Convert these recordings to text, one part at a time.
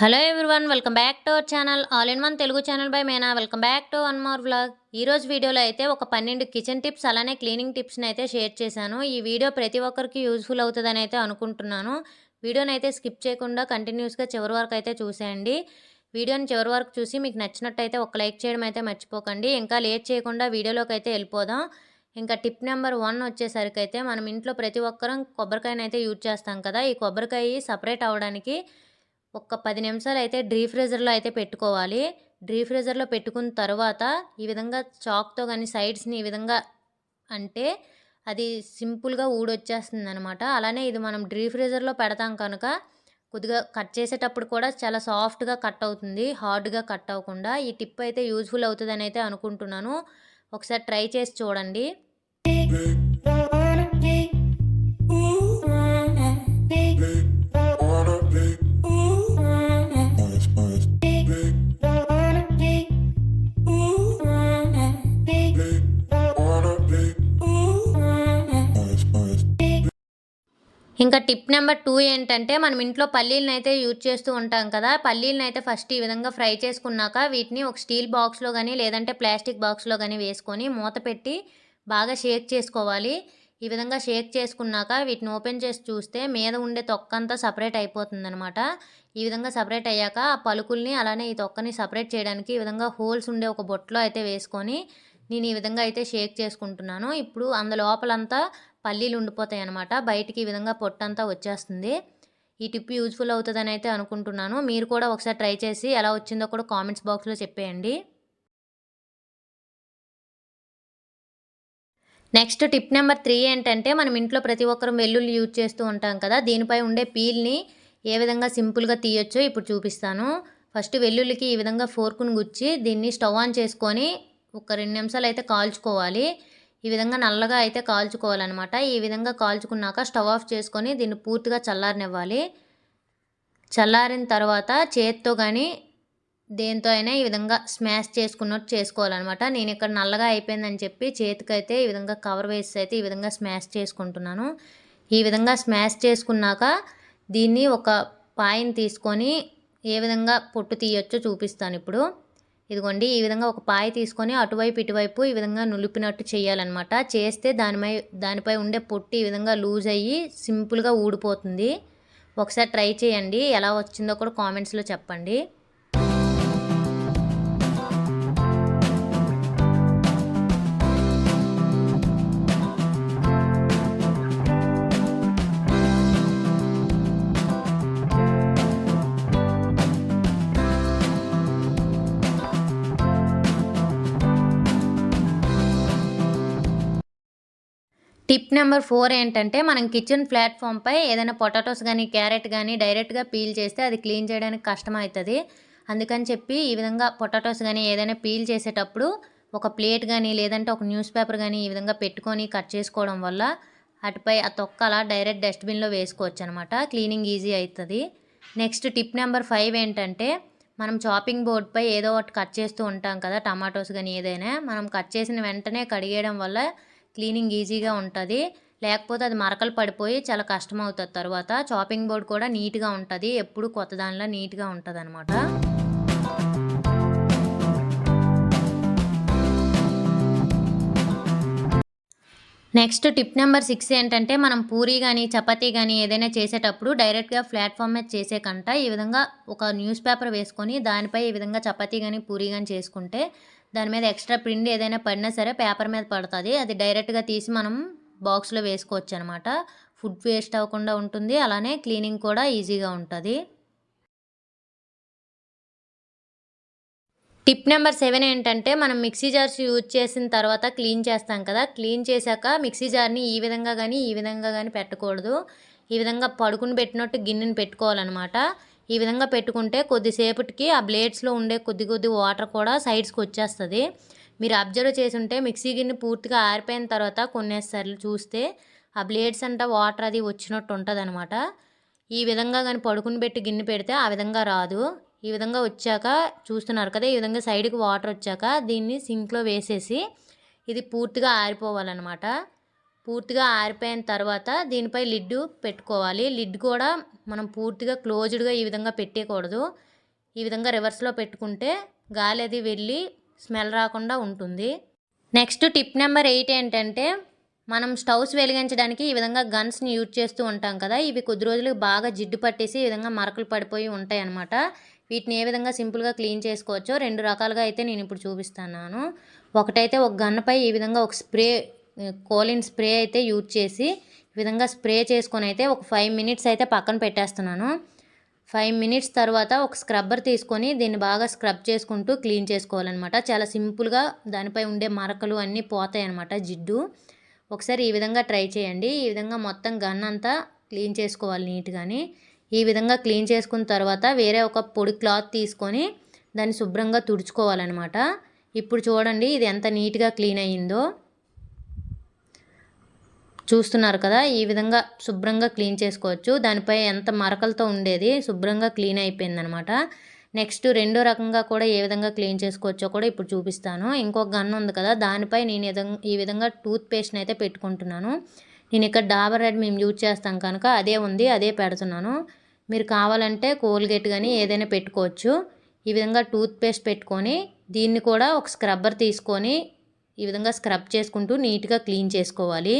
Hello everyone welcome back to our channel all in one Telugu channel by Mena welcome back to one more vlog ఈరోజు వీడియోలో అయితే ఒక పన్నెండు kitchen tips అలానే cleaning టిప్స్ని అయితే షేర్ చేశాను. ఈ వీడియో ప్రతి ఒక్కరికి యూజ్ఫుల్ అవుతుందని అయితే అనుకుంటున్నాను. వీడియోని అయితే స్కిప్ చేయకుండా కంటిన్యూస్గా చివరి వరకు అయితే చూసేయండి. వీడియోని చివరి వరకు చూసి మీకు నచ్చినట్టయితే ఒక లైక్ చేయడం అయితే మర్చిపోకండి. ఇంకా లేట్ చేయకుండా వీడియోలోకి అయితే వెళ్ళిపోదాం. ఇంకా టిప్ నెంబర్ వన్ వచ్చేసరికి అయితే మనం ఇంట్లో ప్రతి ఒక్కరం కొబ్బరికాయనైతే యూజ్ చేస్తాం కదా. ఈ కొబ్బరికాయ సపరేట్ అవ్వడానికి ఒక పది నిమిషాలు అయితే డ్రీ ఫ్రీజర్లో అయితే పెట్టుకోవాలి. డ్రీ ఫ్రీజర్లో పెట్టుకున్న తర్వాత ఈ విధంగా చాక్తో కానీ సైడ్స్ని ఈ విధంగా అంటే అది సింపుల్గా ఊడొచ్చేస్తుంది అనమాట అలానే ఇది మనం డ్రీ ఫ్రీజర్లో పెడతాం కనుక కొద్దిగా కట్ చేసేటప్పుడు కూడా చాలా సాఫ్ట్గా కట్ అవుతుంది. హార్డ్గా కట్ అవ్వకుండా ఈ టిప్ అయితే యూజ్ఫుల్ అవుతుందని అయితే అనుకుంటున్నాను. ఒకసారి ట్రై చేసి చూడండి. ఇంకా టిప్ నెంబర్ టూ ఏంటంటే మనం ఇంట్లో పల్లీలను అయితే యూజ్ చేస్తూ ఉంటాం కదా పల్లీలను అయితే ఫస్ట్ ఈ విధంగా ఫ్రై చేసుకున్నాక వీటిని ఒక స్టీల్ బాక్స్లో కానీ లేదంటే ప్లాస్టిక్ బాక్స్లో కానీ వేసుకొని మూత పెట్టి బాగా షేక్ చేసుకోవాలి. ఈ విధంగా షేక్ చేసుకున్నాక వీటిని ఓపెన్ చేసి చూస్తే మీద ఉండే తొక్కంతా సపరేట్ అయిపోతుందనమాట ఈ విధంగా సపరేట్ అయ్యాక ఆ పలుకుల్ని అలానే ఈ తొక్కని సపరేట్ చేయడానికి ఈ విధంగా హోల్స్ ఉండే ఒక బొట్లో అయితే వేసుకొని నేను ఈ విధంగా అయితే షేక్ చేసుకుంటున్నాను. ఇప్పుడు అందులోపలంతా పల్లీలు ఉండిపోతాయి అనమాట బయటికి ఈ విధంగా పొట్టంతా వచ్చేస్తుంది. ఈ టిప్ యూజ్ఫుల్ అవుతుందని అయితే అనుకుంటున్నాను. మీరు కూడా ఒకసారి ట్రై చేసి ఎలా వచ్చిందో కూడా కామెంట్స్ బాక్స్లో చెప్పేయండి. నెక్స్ట్ టిప్ నెంబర్ త్రీ ఏంటంటే మనం ఇంట్లో ప్రతి ఒక్కరం వెల్లుల్లి యూజ్ చేస్తూ ఉంటాం కదా. దీనిపై ఉండే పీల్ని ఏ విధంగా సింపుల్గా తీయొచ్చో ఇప్పుడు చూపిస్తాను. ఫస్ట్ వెల్లుల్లికి ఈ విధంగా ఫోర్కును గుచ్చి దీన్ని స్టవ్ ఆన్ చేసుకొని ఒక రెండు నిమిషాలు అయితే కాల్చుకోవాలి. ఈ విధంగా నల్లగా అయితే కాల్చుకోవాలన్నమాట. ఈ విధంగా కాల్చుకున్నాక స్టవ్ ఆఫ్ చేసుకొని దీన్ని పూర్తిగా చల్లారనివ్వాలి. చల్లారిన తర్వాత చేత్తో కానీ దేంతో అయినా ఈ విధంగా స్మాష్ చేసుకున్నట్టు చేసుకోవాలన్నమాట. నేను ఇక్కడ నల్లగా అయిపోయిందని చెప్పి చేతికైతే ఈ విధంగా కవర్ వేసి అయితే ఈ విధంగా స్మాష్ చేసుకుంటున్నాను. ఈ విధంగా స్మాష్ చేసుకున్నాక దీన్ని ఒక పాయిని తీసుకొని ఏ విధంగా పొట్టు తీయొచ్చో చూపిస్తాను ఇప్పుడు. ఇదిగోండి ఈ విధంగా ఒక పాయ తీసుకొని అటువైపు ఇటువైపు ఈ విధంగా నులిపినట్టు చేయాలన్నమాట. చేస్తే దానిపై దానిపై ఉండే పొట్టు ఈ విధంగా లూజ్ అయ్యి సింపుల్గా ఊడిపోతుంది. ఒకసారి ట్రై చేయండి ఎలా వచ్చిందో కూడా కామెంట్స్లో చెప్పండి. టిప్ నెంబర్ ఫోర్ ఏంటంటే మనం కిచెన్ ప్లాట్ఫామ్పై ఏదైనా పొటాటోస్ కానీ క్యారెట్ కానీ డైరెక్ట్గా పీల్ చేస్తే అది క్లీన్ చేయడానికి కష్టం అవుతుంది అందుకని చెప్పి ఈ విధంగా పొటాటోస్ కానీ ఏదైనా పీల్ చేసేటప్పుడు ఒక ప్లేట్ కానీ లేదంటే ఒక న్యూస్ పేపర్ కానీ ఈ విధంగా పెట్టుకొని కట్ చేసుకోవడం వల్ల అటుపై ఆ తొక్క అలా డైరెక్ట్ డస్ట్బిన్లో వేసుకోవచ్చు అనమాట క్లీనింగ్ ఈజీ అవుతుంది నెక్స్ట్ టిప్ నెంబర్ ఫైవ్ ఏంటంటే మనం చాపింగ్ బోర్డ్పై ఏదో ఒకటి కట్ చేస్తూ ఉంటాం కదా టమాటోస్ కానీ ఏదైనా. మనం కట్ చేసిన వెంటనే కడిగేయడం వల్ల క్లీనింగ్ ఈజీగా ఉంటుంది. లేకపోతే అది మరకలు పడిపోయి చాలా కష్టం అవుతుంది తర్వాత. చాపింగ్ బోర్డ్ కూడా నీట్గా ఉంటుంది. ఎప్పుడు కొత్త దానిలో నీట్గా ఉంటుంది అనమాట నెక్స్ట్ టిప్ నెంబర్ సిక్స్ ఏంటంటే మనం పూరి కానీ చపాతీ కానీ ఏదైనా చేసేటప్పుడు డైరెక్ట్గా ప్లాట్ఫామ్ మీద చేసే కంట ఈ విధంగా ఒక న్యూస్ పేపర్ వేసుకొని దానిపై ఈ విధంగా చపాతీ కానీ పూరి కానీ చేసుకుంటే దాని మీద ఎక్స్ట్రా ప్రింట్ ఏదైనా పడినా సరే పేపర్ మీద పడుతుంది. అది డైరెక్ట్గా తీసి మనం బాక్స్లో వేసుకోవచ్చు అనమాట ఫుడ్ వేస్ట్ అవ్వకుండా ఉంటుంది. అలానే క్లీనింగ్ కూడా ఈజీగా ఉంటుంది. టిప్ నెంబర్ సెవెన్ ఏంటంటే మనం మిక్సీ జార్స్ యూజ్ చేసిన తర్వాత క్లీన్ చేస్తాం కదా. క్లీన్ చేశాక మిక్సీ జార్ని ఈ విధంగా కానీ ఈ విధంగా కానీ పెట్టకూడదు. ఈ విధంగా పడుకుని పెట్టినట్టు గిన్నెని పెట్టుకోవాలన్నమాట. ఈ విధంగా పెట్టుకుంటే కొద్దిసేపటికి ఆ బ్లేడ్స్లో ఉండే కొద్ది కొద్ది వాటర్ కూడా సైడ్స్కి వచ్చేస్తుంది. మీరు అబ్జర్వ్ చేసి ఉంటే మిక్సీ గిన్నె పూర్తిగా ఆరిపోయిన తర్వాత కొన్నిసార్లు చూస్తే ఆ బ్లేడ్స్ అంట వాటర్ అది వచ్చినట్టు ఉంటుంది అనమాట ఈ విధంగా కానీ పడుకుని పెట్టి గిన్నె పెడితే ఆ విధంగా రాదు. ఈ విధంగా వచ్చాక చూస్తున్నారు కదా ఈ విధంగా సైడ్కి వాటర్ వచ్చాక దీన్ని సింక్లో వేసేసి ఇది పూర్తిగా ఆరిపోవాలన్నమాట. పూర్తిగా ఆరిపోయిన తర్వాత దీనిపై లిడ్ పెట్టుకోవాలి. లిడ్ కూడా మనం పూర్తిగా క్లోజ్డ్గా ఈ విధంగా పెట్టేయకూడదు. ఈ విధంగా రివర్స్లో పెట్టుకుంటే గాలి అది వెళ్ళి స్మెల్ రాకుండా ఉంటుంది. నెక్స్ట్ టిప్ నెంబర్ ఎయిట్ ఏంటంటే మనం స్టవ్స్ వెలిగించడానికి ఈ విధంగా గన్స్ని యూజ్ చేస్తూ ఉంటాం కదా. ఇవి కొద్ది రోజులకు బాగా జిడ్డు పట్టేసి ఈ విధంగా మరకలు పడిపోయి ఉంటాయి అన్నమాట. వీటిని ఏ విధంగా సింపుల్గా క్లీన్ చేసుకోవచ్చో రెండు రకాలుగా అయితే నేను ఇప్పుడు చూపిస్తున్నాను. ఒకటైతే ఒక గన్పై ఈ విధంగా ఒక స్ప్రే కోలిన్ స్ప్రే అయితే యూజ్ చేసి ఈ విధంగా స్ప్రే చేసుకొని అయితే ఒక ఫైవ్ మినిట్స్ అయితే పక్కన పెట్టేస్తున్నాను. ఫైవ్ మినిట్స్ తర్వాత ఒక స్క్రబ్బర్ తీసుకొని దీన్ని బాగా స్క్రబ్ చేసుకుంటూ క్లీన్ చేసుకోవాలన్నమాట. చాలా సింపుల్గా దానిపై ఉండే మరకలు అన్నీ పోతాయి అన్నమాట జిడ్డు. ఒకసారి ఈ విధంగా ట్రై చేయండి. ఈ విధంగా మొత్తం గన్ అంతా క్లీన్ చేసుకోవాలి నీట్గాని. ఈ విధంగా క్లీన్ చేసుకున్న తర్వాత వేరే ఒక పొడి క్లాత్ తీసుకొని దాన్ని శుభ్రంగా తుడుచుకోవాలన్నమాట. ఇప్పుడు చూడండి ఇది ఎంత నీట్గా క్లీన్ అయ్యిందో. చూస్తున్నారు కదా ఈ విధంగా శుభ్రంగా క్లీన్ చేసుకోవచ్చు. దానిపై ఎంత మరకలతో ఉండేది శుభ్రంగా క్లీన్ అయిపోయిందనమాట. నెక్స్ట్ రెండో రకంగా కూడా ఏ విధంగా క్లీన్ చేసుకోవచ్చో కూడా ఇప్పుడు చూపిస్తాను. ఇంకొక గన్ ఉంది కదా దానిపై నేను ఈ విధంగా టూత్ పేస్ట్ని అయితే పెట్టుకుంటున్నాను. నేను ఇక్కడ డాబర్ రెడ్ మేము యూజ్ చేస్తాం కనుక అదే ఉంది అదే పెడుతున్నాను. మీరు కావాలంటే కోల్గేట్ కానీ ఏదైనా పెట్టుకోవచ్చు. ఈ విధంగా టూత్ పేస్ట్ పెట్టుకొని దీన్ని కూడా ఒక స్క్రబ్బర్ తీసుకొని ఈ విధంగా స్క్రబ్ చేసుకుంటూ నీట్గా క్లీన్ చేసుకోవాలి.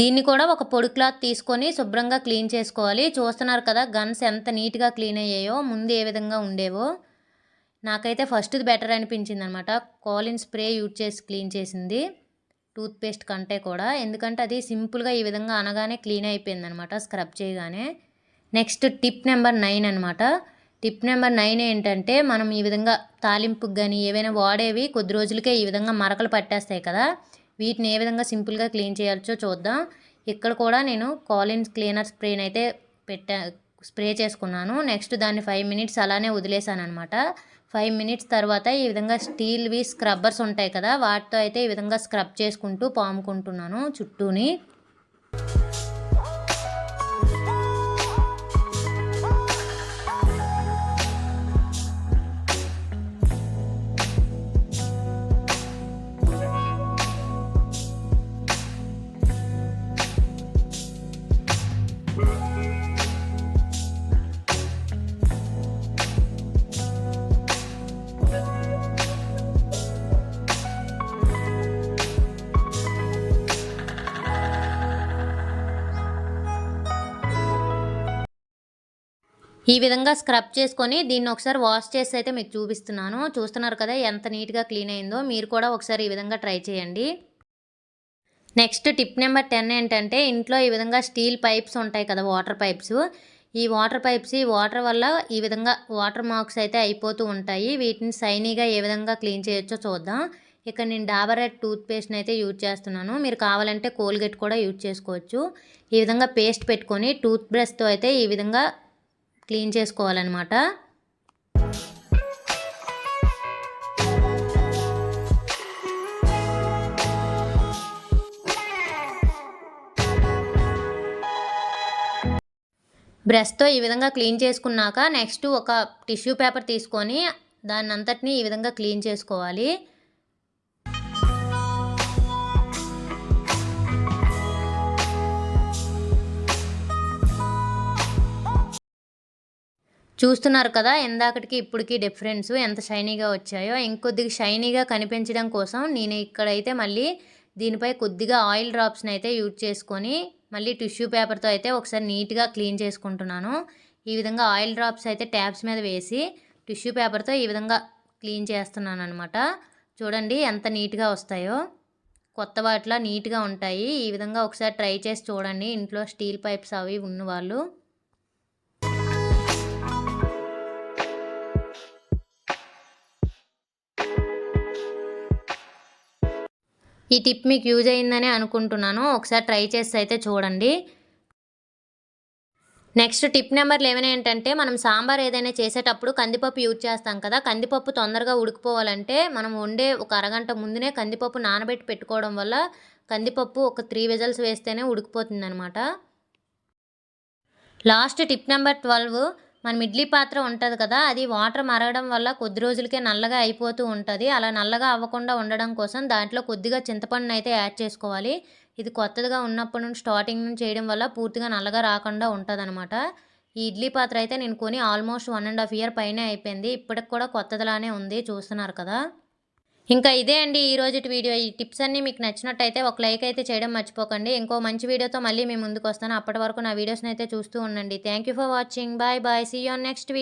దీన్ని కూడా ఒక పొడి క్లాత్ తీసుకొని శుభ్రంగా క్లీన్ చేసుకోవాలి. చూస్తున్నారు కదా గన్స్ ఎంత నీట్గా క్లీన్ అయ్యాయో ముందు ఏ విధంగా ఉండేవో. నాకైతే ఫస్ట్ది బెటర్ అనిపించింది అనమాట కాలిన్ స్ప్రే యూజ్ చేసి క్లీన్ చేసింది టూత్పేస్ట్ కంటే కూడా. ఎందుకంటే అది సింపుల్గా ఈ విధంగా అనగానే క్లీన్ అయిపోయింది అనమాట స్క్రబ్ చేయగానే. నెక్స్ట్ టిప్ నెంబర్ నైన్ అనమాట. టిప్ నెంబర్ నైన్ ఏంటంటే మనం ఈ విధంగా తాలింపుకి కానీ ఏవైనా వాడేవి కొద్ది రోజులకే ఈ విధంగా మరకలు పట్టేస్తాయి కదా. వీటిని ఏ విధంగా సింపుల్గా క్లీన్ చేయొచ్చో చూద్దాం. ఇక్కడ కూడా నేను కాలిన్స్ క్లీనర్ స్ప్రేని అయితే పెట్టా స్ప్రే చేసుకున్నాను. నెక్స్ట్ దాన్ని ఫైవ్ మినిట్స్ అలానే వదిలేసాను అనమాట ఫైవ్ మినిట్స్ తర్వాత ఈ విధంగా స్టీల్వి స్క్రబ్బర్స్ ఉంటాయి కదా వాటితో అయితే ఈ విధంగా స్క్రబ్ చేసుకుంటూ పాముకుంటున్నాను చుట్టూని. ఈ విధంగా స్క్రబ్ చేసుకొని దీన్ని ఒకసారి వాష్ చేసి అయితే మీకు చూపిస్తున్నాను. చూస్తున్నారు కదా ఎంత నీట్గా క్లీన్ అయిందో. మీరు కూడా ఒకసారి ఈ విధంగా ట్రై చేయండి. నెక్స్ట్ టిప్ నెంబర్ టెన్ ఏంటంటే ఇంట్లో ఈ విధంగా స్టీల్ పైప్స్ ఉంటాయి కదా వాటర్ పైప్స్. ఈ వాటర్ పైప్స్ ఈ వాటర్ వల్ల ఈ విధంగా వాటర్ మార్క్స్ అయితే అయిపోతూ ఉంటాయి. వీటిని సైనీగా ఏ విధంగా క్లీన్ చేయొచ్చో చూద్దాం. ఇక్కడ నేను డాబర్ రెడ్ టూత్ పేస్ట్ని అయితే యూజ్ చేస్తున్నాను. మీరు కావాలంటే కోల్గేట్ కూడా యూజ్ చేసుకోవచ్చు. ఈ విధంగా పేస్ట్ పెట్టుకొని టూత్ బ్రష్తో అయితే ఈ విధంగా క్లీన్ చేసుకోవాలన్నమాట. బ్రష్తో ఈ విధంగా క్లీన్ చేసుకున్నాక నెక్స్ట్ ఒక టిష్యూ పేపర్ తీసుకొని దాన్ని అంతటినీ ఈ విధంగా క్లీన్ చేసుకోవాలి. చూస్తున్నారు కదా ఎందాకటికి ఇప్పటికి డిఫరెన్స్ ఎంత షైనీగా వచ్చాయో. ఇంకొద్దిగా షైనీగా కనిపించడం కోసం నేను ఇక్కడైతే మళ్ళీ దీనిపై కొద్దిగా ఆయిల్ డ్రాప్స్ని అయితే యూజ్ చేసుకొని మళ్ళీ టిష్యూ పేపర్తో అయితే ఒకసారి నీట్గా క్లీన్ చేసుకుంటున్నాను. ఈ విధంగా ఆయిల్ డ్రాప్స్ అయితే ట్యాప్స్ మీద వేసి టిష్యూ పేపర్తో ఈ విధంగా క్లీన్ చేస్తున్నాను అనమాట చూడండి ఎంత నీట్గా వస్తాయో. కొత్త వాటిలా నీట్గా ఉంటాయి. ఈ విధంగా ఒకసారి ట్రై చేసి చూడండి. ఇంట్లో స్టీల్ పైప్స్ అవి ఉన్నవాళ్ళు. ఈ టిప్ మీకు యూజ్ అయిందని అనుకుంటున్నాను. ఒకసారి ట్రై చేసి అయితే చూడండి. నెక్స్ట్ టిప్ నెంబర్ లెవెన్ ఏంటంటే మనం సాంబార్ ఏదైనా చేసేటప్పుడు కందిపప్పు యూజ్ చేస్తాం కదా. కందిపప్పు తొందరగా ఉడికిపోవాలంటే మనం వండే ఒక అరగంట ముందునే కందిపప్పు నానబెట్టి పెట్టుకోవడం వల్ల కందిపప్పు ఒక త్రీ విజల్స్ వేస్తేనే ఉడికిపోతుంది అనమాట లాస్ట్ టిప్ నెంబర్ ట్వెల్వ్. మనం ఇడ్లీ పాత్ర ఉంటుంది కదా అది వాటర్ మరగడం వల్ల కొద్ది రోజులకే నల్లగా అయిపోతూ ఉంటుంది. అలా నల్లగా అవ్వకుండా ఉండడం కోసం దాంట్లో కొద్దిగా చింతపండుని అయితే యాడ్ చేసుకోవాలి. ఇది కొత్తదిగా ఉన్నప్పటి నుంచి స్టార్టింగ్ నుంచి చేయడం వల్ల పూర్తిగా నల్లగా రాకుండా ఉంటుంది ఈ ఇడ్లీ పాత్ర అయితే నేను కొని almost one and half year పైనే అయిపోయింది. ఇప్పటికి కూడా కొత్తదిలానే ఉంది చూస్తున్నారు కదా. ఇంకా ఇదే అండి ఈ రోజు వీడియో. ఈ టిప్స్ అన్నీ మీకు నచ్చినట్టయితే ఒక లైక్ అయితే చేయడం మర్చిపోకండి. ఇంకో మంచి వీడియోతో మళ్ళీ మీ ముందుకు వస్తాను. అప్పటి వరకు నా వీడియోస్ని అయితే చూస్తూ ఉండండి. Thank you for watching bye bye see you next video